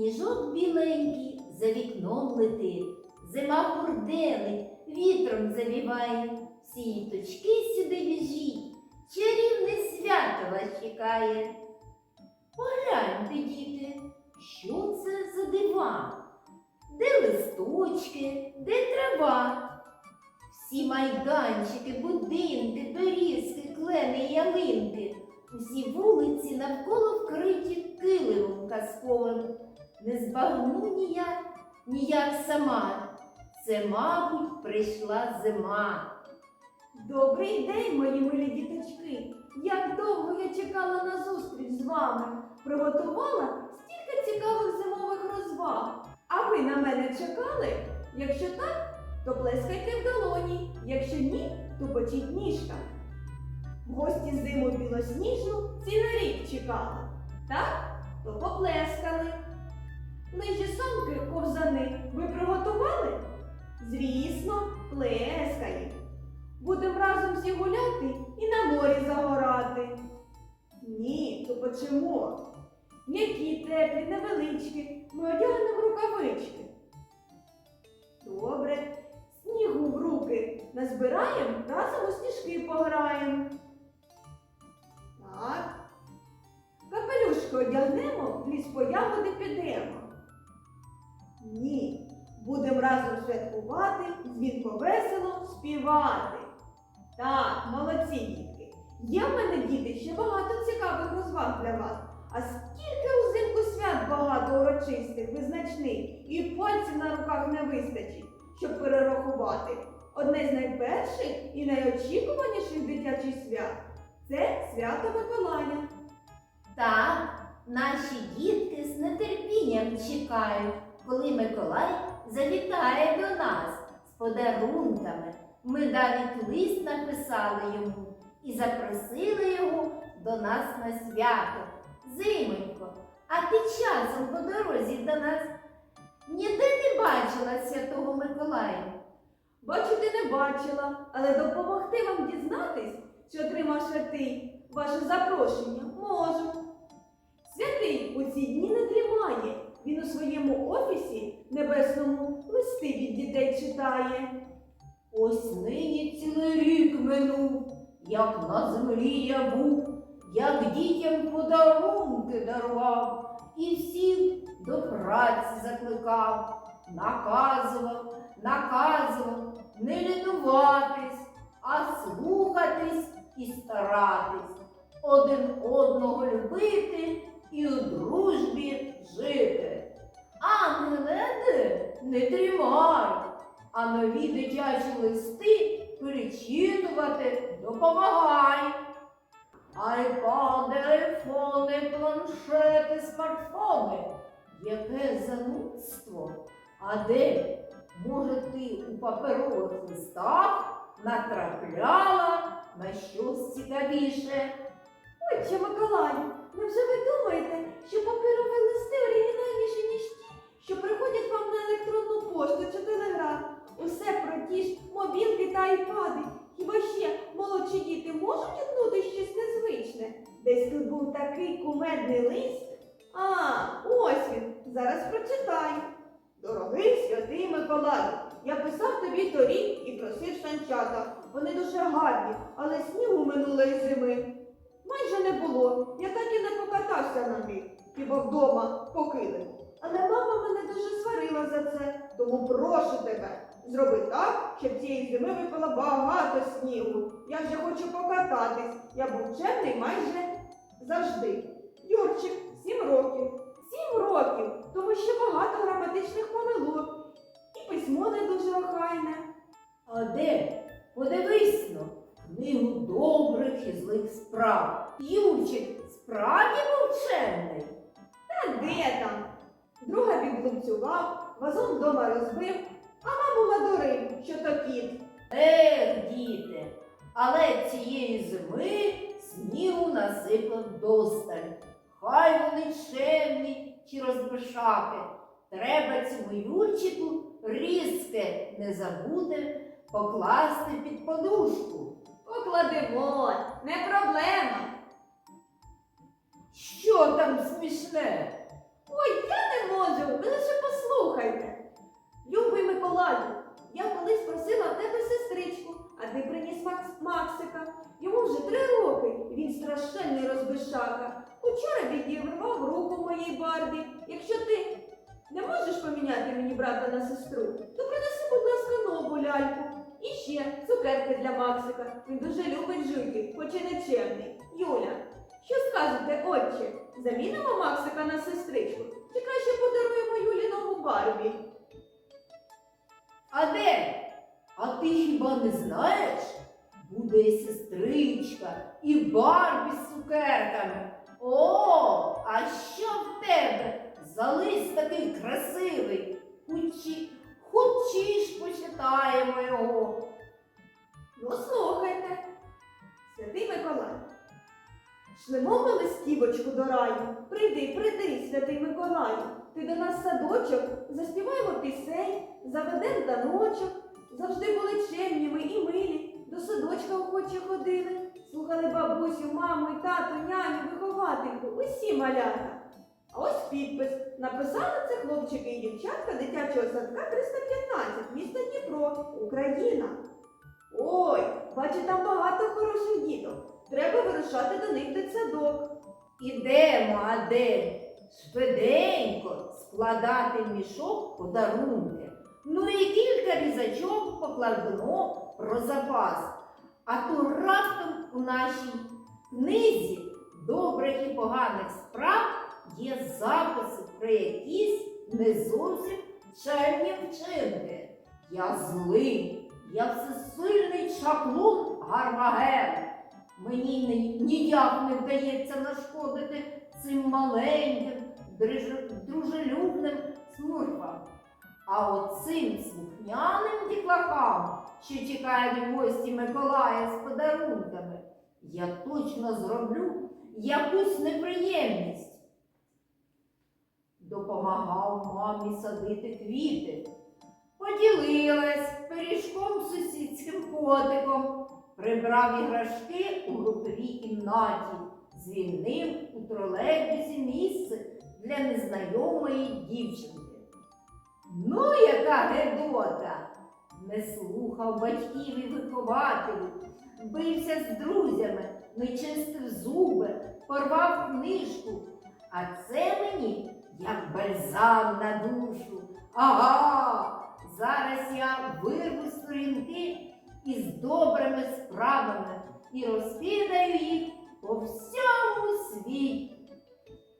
Сніжок біленький за вікном летить, зима курделить, вітром завіває, всі діточки сюди біжіть, чарівне свято вас чекає. Погляньте, діти, що це за дива? Де листочки, де трава? Всі майданчики, будинки, дорізки, клени, ялинки, усі вулиці навколо вкриті килимом казковим. Не збагну ніяк, ніяк сама. Це, мабуть, прийшла зима. Добрий день, мої милі діточки! Як довго я чекала на зустріч з вами, приготувала стільки цікавих зимових розваг. А ви на мене чекали? Якщо так, то плескайте в долоні. Якщо ні, то почіть ніжка. Гості зиму білосніжну цілий рік чекала. Так, то поплескали. Лижі самки ковзани ви приготували? Звісно, плескаємо. Будем разом всі гуляти і на морі загорати. Ні, то почему? М'які, теплі, невеличкі, ми одягнемо рукавички. Добре, снігу в руки назбираємо, разом у сніжки пограємо. Так. Капелюшки одягнемо, в ліс по ягоди підемо. Ні, будемо разом святкувати, дзвінко весело співати. Так, молодці дітки. Є в мене діти ще багато цікавих розваг для вас. А скільки узимку свят багато урочистих, визначних, і пальців на руках не вистачить, щоб перерахувати. Одне з найперших і найочікуваніших дитячих свят це свято Миколая. Так, наші дітки з нетерпінням чекають, коли Миколай завітає до нас з подарунками. Ми навіть лист написали йому і запросили його до нас на свято. Зимонько, а ти часом по дорозі до нас ніде не бачила святого Миколая. Бачу, ти не бачила, але допомогти вам дізнатись, що отримав святий ваше запрошення, можу. Святий у ці дні не. Він у своєму офісі небесному листи від дітей читає. Ось нині цілий рік минув, як на землі я був, як дітям подарунки дарував, і всіх до праці закликав, наказував, наказував не лінуватись, а слухатись і старатись, один одного любити і у дружбі жити. Ангеледи, не тримай, а нові дитячі листи перечитувати допомагай. Айпади, айфони, планшети, смартфони. Яке занудство? А де? Може, ти у паперових листах натрапляла на щось цікавіше? Думаєте, що паперові листи оригінальніші, ніж ті, що приходять вам на електронну пошту чи телеграф? Усе про ті ж мобілки та айпади. Хіба ще молодші діти можуть утнути щось незвичне? Десь тут був такий кумедний лист. А, ось він. Зараз прочитаю. Дорогий святий Миколаю, я писав тобі торік і просив санчата. Вони дуже гарні, але снігу минулої зими майже не було. Я так і на них, хіба вдома по. Але мама мене дуже сварила за це, тому прошу тебе, зроби так, щоб цієї зими випало багато снігу. Я вже хочу покататись. Я був чемний майже завжди. Юрчик, сім років. Сім років, тому що багато граматичних помилок. І письмо не дуже охайне. А де? Подивись но, книгу добрих і злих справ. Юрчик справді був чемний. Та де там? Друга відлунцював, вазон вдома розбив, а маму надурив, що то кіт. Ех, діти, але цієї зими снігу насипав досталь. Хай вони чемні чи розбишаки. Треба цьому Юрчику різке не забути покласти під подушку. Покладемо, не проблема. Що там дуже любить жити, хоч і нечемний. Юля, що скажете, отче? Замінимо Максика на сестричку? Чи краще подаруємо Юлі нову Барбі? А де? А ти хіба не знаєш? Буде і сестричка, і Барбі з цукерками. О, а що в тебе? За лист такий красивий. Хучі, хучі ж почитаємо його. Ну, слухайте, святий Миколай. Шлемо ми листівочку до раю. Прийди, прийди, святий Миколаю. Ти до нас садочок, заспіваємо пісень, заведем таночок. Завжди були чемні ми і милі, до садочка охоче ходили. Слухали бабусю, маму і тату, няню, виховательку, усі малята. А ось підпис. Написали це хлопчики і дівчатка дитячого садка 315, місто Дніпро, Україна. Ой, бачу, там багато хороших діток. Треба вирушати до них дитсадок. Ідемо, Адель, швиденько складати мішок подарунки. Ну і кілька різачок покладемо про запас. А то раптом у нашій книзі добрих і поганих справ є записи про якісь не зовсім чемні вчинки. Я злий, я всесильний чаклун Гармаген. Мені ніяк не вдається нашкодити цим маленьким, дружелюбним смурфам. А оцим слухняним дітлахам, що чекають гості Миколая з подарунками, я точно зроблю якусь неприємність. Допомагав мамі садити квіти, поділилась пиріжком сусідським котиком, прибрав іграшки у груповій кімнаті, звільнив у тролейбусі місце для незнайомої дівчинки. Ну, яка гедота! Не слухав батьків і вихователів, бився з друзями, не чистив зуби, порвав книжку. А це мені як бальзам на душу. Ага, зараз я вирву сторінки із добрими справами і розкидаю їх по всьому світі.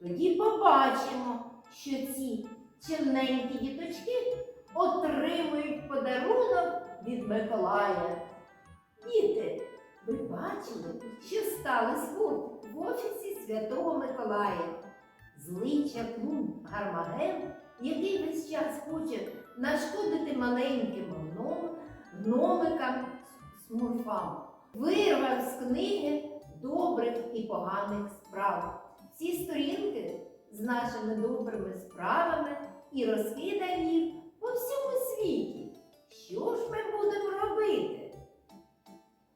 Тоді побачимо, що ці чимненькі діточки отримують подарунок від Миколая. Діти, ви бачили, що сталося в- в офісі Святого Миколая? Злий чаклун Гармаген, який весь час хоче нашкодити маленьким гном, гномикам, смурфам, вирвав з книги добрих і поганих справ. Ці сторінки з нашими добрими справами і розкидав їх по всьому світі. Що ж ми будемо робити?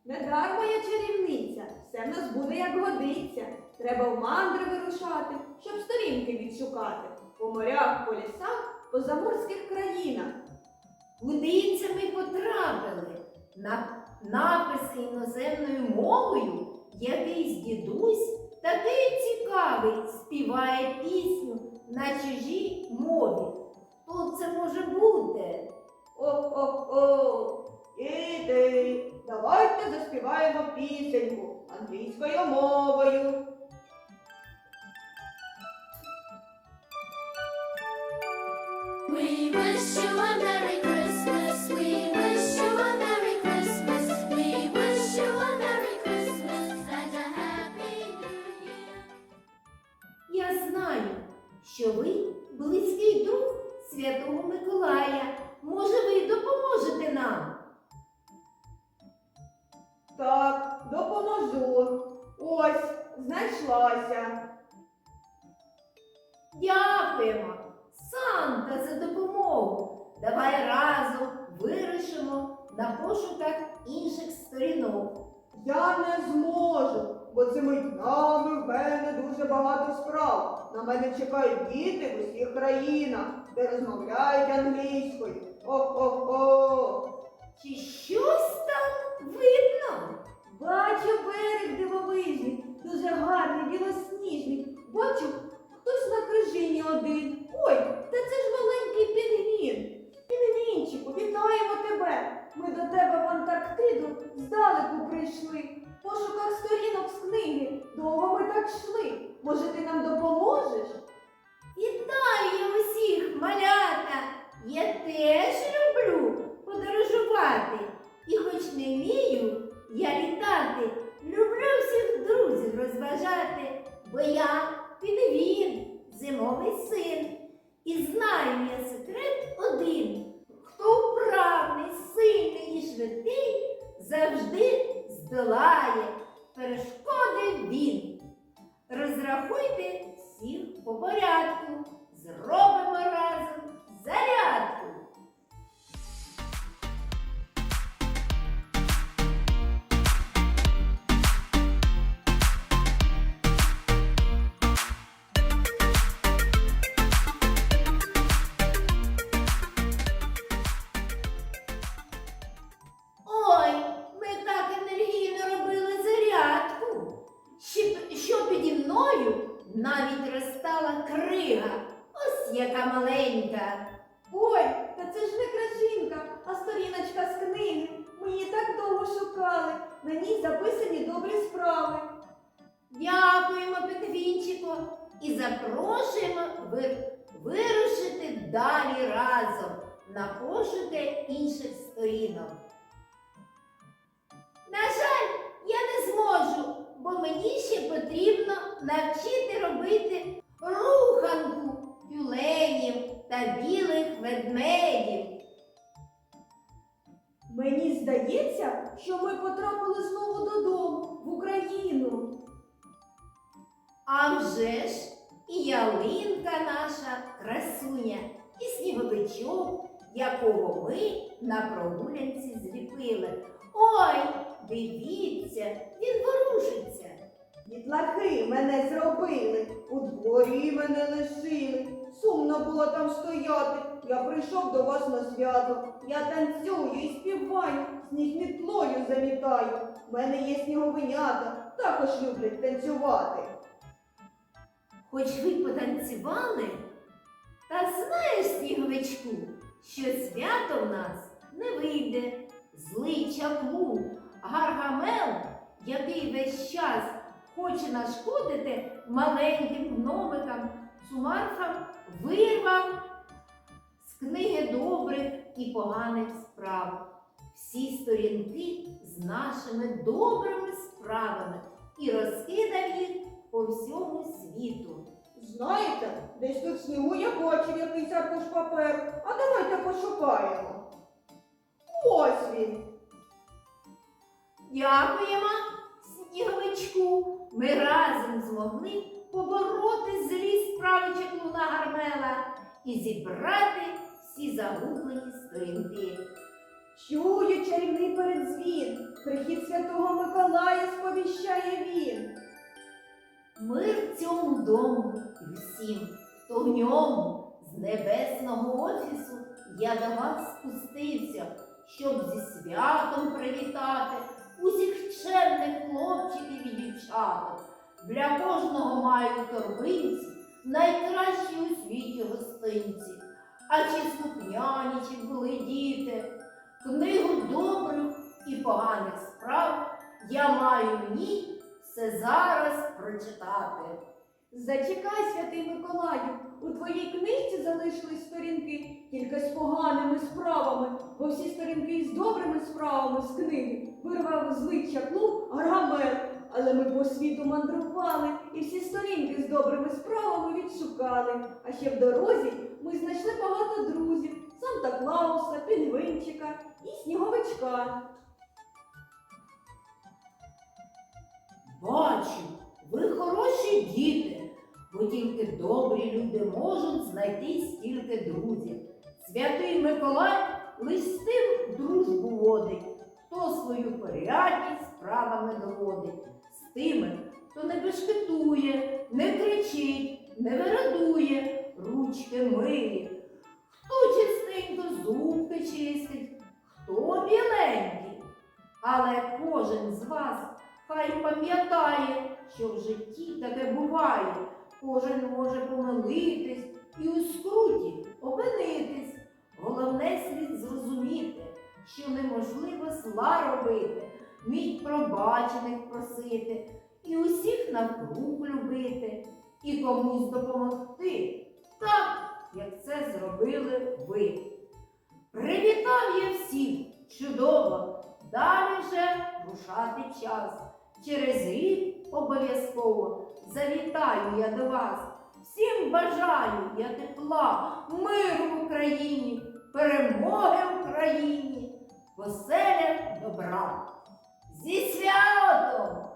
Недарма я чарівниця, все в нас буде як годиться. Треба в мандри вирушати, щоб сторінки відшукати. По морях, по лісах, по заморських країнах. Куди це ми потрапили? На написи іноземною мовою якийсь дідусь що ви близький друг Святого Миколая. Може, ви допоможете нам? Так, допоможу. Ось, знайшлася. Дякуємо, Санта, за допомогу. Давай разом вирішимо на пошуках інших сторінок. Я не зможу, бо цими днями в мене дуже багато справ. На мене чекають діти в усіх країнах, де розмовляють англійською. О-о-о! Чи щось там видно? Бачу берег дивовижний, дуже гарний, білосніжний. Бачу, хтось на крижині один. Ой, та це ж маленький пінгвін. Пінгвінчику, вітаємо тебе. Ми до тебе в Антарктиду здалеку прийшли. Пошуках сторінок з книги. Довго ми так йшли. Може, ти нам допоможеш? Вітаю усіх, малята! Я теж люблю подорожувати. І хоч не вмію я літати, люблю всіх друзів розважати, бо я пінгвін, зимовий син. І знаю я секрет один. Хто вправний, сильний і швидкий, завжди здолає перешкоди він. Що, піді мною навіть розстала крига. Ось яка маленька. Ой, та це ж не крашинка, а сторіночка з книги. Ми її так довго шукали. На ній записані добрі справи. Дякуємо, Петвінчику, і запрошуємо вир... вирушити далі разом на пошуки інших сторінок. На жаль, бо мені ще потрібно навчити робити руханку тюленів та білих ведмедів. Мені здається, що ми потрапили знову додому, в Україну. А вже ж і ялинка наша красуня, і сніговичок, якого ми на прогулянці зліпили. Ой, дивіться, він ворушиться. Дітлахи мене зробили, у дворі мене лишили. Сумно було там стояти. Я прийшов до вас на свято. Я танцюю і співаю, сніг мітлою замітаю. В мене є сніговинята, також люблять танцювати. Хоч ви потанцювали, та знаєш, сніговичку, що свято в нас не вийде. Злий чаклун Гаргамел, який весь час хоче нашкодити маленьким гномикам, сумарфам, вирвав з книги добрих і поганих справ всі сторінки з нашими добрими справами і розкидав їх по всьому світу. Знаєте, десь тут снігу я бачив якийсь аркуш паперу, а давайте пошукаємо. Ось він. Дякуємо, сніговичку. Ми разом змогли побороти злі справи чаклуна Гармела і зібрати всі загублені сторінки. Чую чарівний передзвін, прихід святого Миколая сповіщає він. Мир цьому дому і всім, хто в ньому з небесного офісу я до вас спустився, щоб зі святом привітати усіх чемних хлопчиків і дівчаток. Для кожного маю в торбинці найкращі у світі гостинці. А чи слухняні, чи були діти, книгу добрих і поганих справ я маю в ній все зараз прочитати. Зачекай, святий Миколаю, у твоїй книжці залишились сторінки тільки з поганими справами, бо всі сторінки з добрими справами з книги вирвав злий чаклун Гаргамел. Але ми по світу мандрували і всі сторінки з добрими справами відшукали. А ще в дорозі ми знайшли багато друзів Санта Клауса, Пінгвинчика і Сніговичка. Бачу, ви хороші діти, бо тільки добрі люди можуть знайти стільки друзів. Святий Миколай лиш з тим дружбу водить, хто свою порядність справами доводить, з тими, хто не бешкетує, не кричить, не вирадує, ручки миє, хто чистенько зубки чистить, хто біленький. Але кожен з вас хай пам'ятає, що в житті таке буває. Кожен може помилитись і у скруті опинитись. Головне слід зрозуміти, що неможливо зла робити, міть пробачених просити, і усіх навкруг любити, і комусь допомогти, так, як це зробили ви. Привітав я всіх чудово, далі вже рушати час. Через рік обов'язково завітаю я до вас. Всім бажаю я тепла, миру в Україні, перемоги Україні, поселя добра. Зі святом!